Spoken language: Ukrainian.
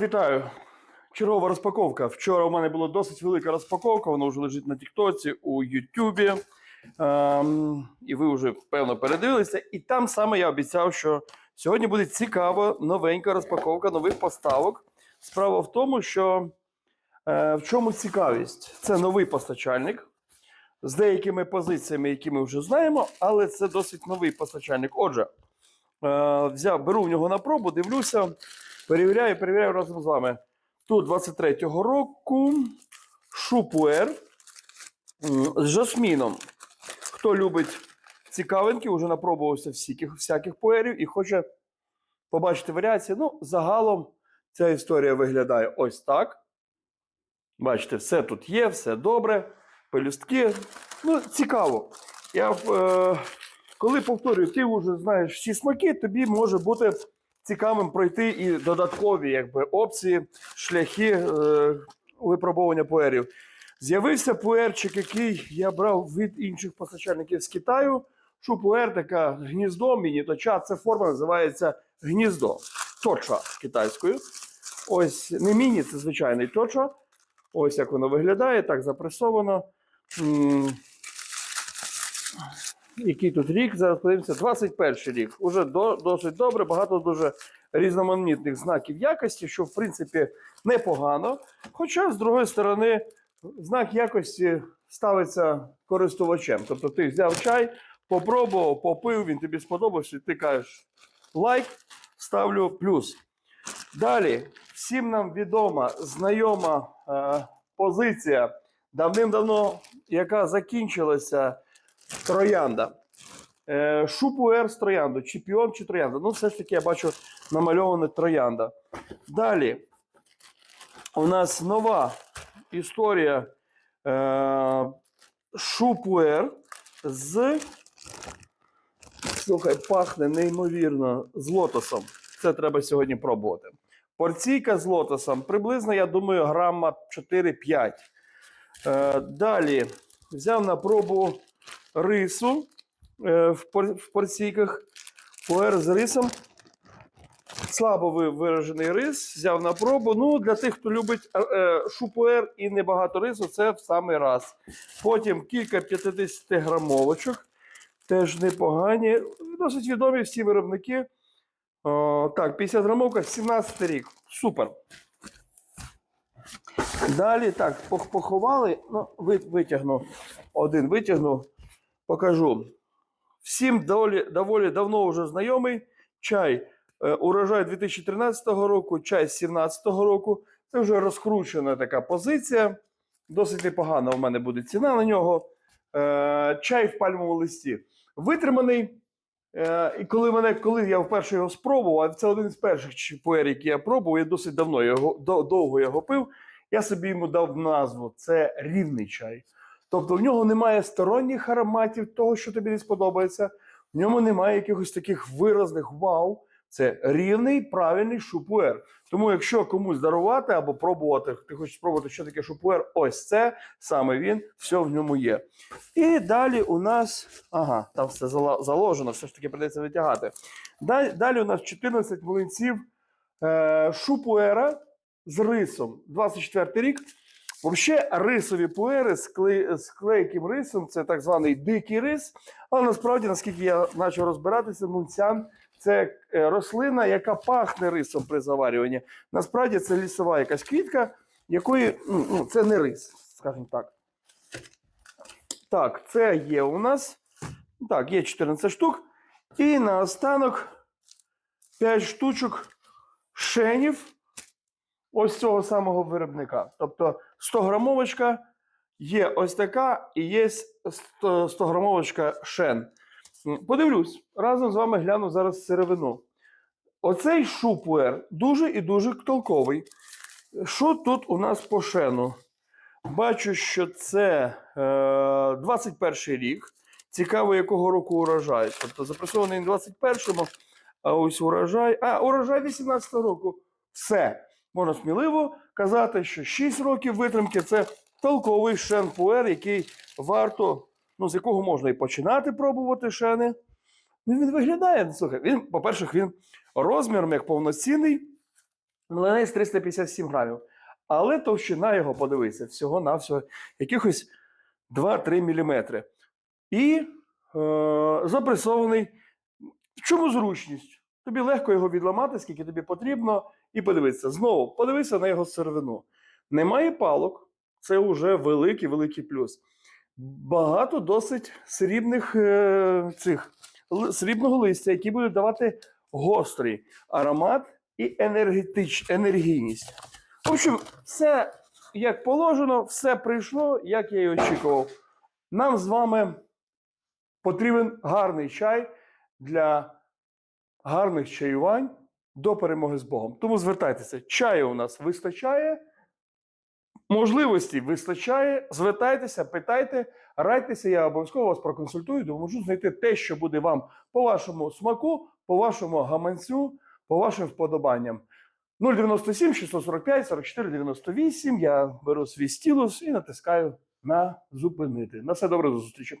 вітаю. Чергова розпаковка. Вчора у мене була досить велика розпаковка, вона вже лежить на Тіктоці, у Ютубі. Ем, і ви вже певно передивилися. І там саме я обіцяв, що сьогодні буде цікава новенька розпаковка нових поставок. Справа в тому, що е, в чому цікавість? Це новий постачальник з деякими позиціями, які ми вже знаємо, але це досить новий постачальник. Отже, е, взяв, беру в нього на пробу, дивлюся, перевіряю, перевіряю разом з вами. Тут 23-го року шупуер з жасміном. Хто любить цікавинки, вже напробувався всяких, всяких пуерів і хоче побачити варіації. Ну, загалом ця історія виглядає ось так. Бачите, все тут є, все добре. Пелюстки. Ну, цікаво. Я, е, коли повторюю, ти вже знаєш всі смаки, тобі може бути цікавим пройти і додаткові якби, опції, шляхи е, випробовування пуерів. З'явився пуерчик, який я брав від інших постачальників з Китаю. Шупуер така гніздо, міні-точа. Це форма називається гніздо. Точа китайською. Ось не міні, це звичайний точа. Ось як воно виглядає, так запресовано. Який тут рік? Зараз подивимося. 21 рік. Уже до, досить добре, багато дуже різноманітних знаків якості, що в принципі непогано. Хоча, з другої сторони, знак якості ставиться користувачем. Тобто ти взяв чай, попробував, попив, він тобі сподобався, ти кажеш лайк, ставлю плюс. Далі, всім нам відома, знайома е, позиція давним-давно, яка закінчилася троянда. Е, Шупуер з троянду, чемпіон чи троянда. Ну, все ж таки, я бачу намальована троянда. Далі, у нас нова історія е, Шупуер з. Слухай, пахне неймовірно з лотосом. Це треба сьогодні пробувати. Порційка з лотосом приблизно, я думаю, грама 4-5. Е, далі взяв на пробу рису е, в, пор- в порційках. Пуер з рисом. Слабо виражений рис, взяв на пробу. Ну, для тих, хто любить е, е, шупуер і небагато рису, це в самий раз. Потім кілька 50 грамовочок. Теж непогані. Досить відомі всі виробники. О, так, 50 грамовка, 17 рік. Супер. Далі так, пох- поховали. Ну, витягну. Один витягну, покажу. Всім доволі, доволі давно вже знайомий чай. е, Урожай 2013 року, чай 2017 року. Це вже розкручена така позиція. Досить непогана у мене буде ціна на нього. Е, чай в пальмовому листі. Витриманий. Е, і коли, мене, коли я вперше його спробував, це один з перших чіпуер, які я пробував, я досить давно його довго його пив. Я собі йому дав назву: це рівний чай. Тобто в нього немає сторонніх ароматів того, що тобі не сподобається. В ньому немає якихось таких виразних вау. Це рівний правильний шупуер. Тому, якщо комусь дарувати або пробувати, ти хочеш спробувати, що таке шупуер, ось це саме він, все в ньому є. І далі у нас. Ага, там все заложено, все ж таки придеться витягати. Далі, у нас 14 млинців е, шупуера з рисом. 24 рік. Взагалі, рисові пуери з, клей, з клейким рисом це так званий дикий рис. Але насправді, наскільки я почав розбиратися, мунцян це е, рослина, яка пахне рисом при заварюванні. Насправді це лісова якась квітка, якої ну, ну, це не рис, скажімо так. Так, це є у нас. Так, є 14 штук. І наостанок 5 штучок шенів ось цього самого виробника. Тобто 100 грамовочка є ось така і є 100 100 грамовочка шен. Подивлюсь, разом з вами гляну зараз сировину. Оцей шупуер дуже і дуже толковий. Що тут у нас по шену? Бачу, що це е, 21 рік. Цікаво, якого року урожай. Тобто запресований на 21-му, а ось урожай. А, урожай 18-го року. Все. Можна сміливо казати, що 6 років витримки це толковий шен пуер, який варто, ну, з якого можна і починати пробувати шени. Ну, він виглядає, слухай, він, по-перше, він розміром як повноцінний Млинець 357 грамів. Але товщина його, подивися, всього-навсього якихось 2-3 мм. І е, запресований. В чому зручність? Тобі легко його відламати, скільки тобі потрібно, і подивитися. Знову подивися на його сировину. Немає палок, це вже великий великий плюс. Багато досить срібних е, цих срібного листя, які будуть давати гострий аромат і енергетич, енергійність. В общем, все як положено, все прийшло, як я і очікував. Нам з вами потрібен гарний чай для гарних чаювань до перемоги з Богом. Тому звертайтеся, чаю у нас вистачає, можливості вистачає. Звертайтеся, питайте, радьтеся, я обов'язково вас проконсультую, допоможу знайти те, що буде вам по вашому смаку, по вашому гаманцю, по вашим вподобанням. 097 645 44 98. Я беру свій стілус і натискаю на зупинити. На все добре до зустрічі.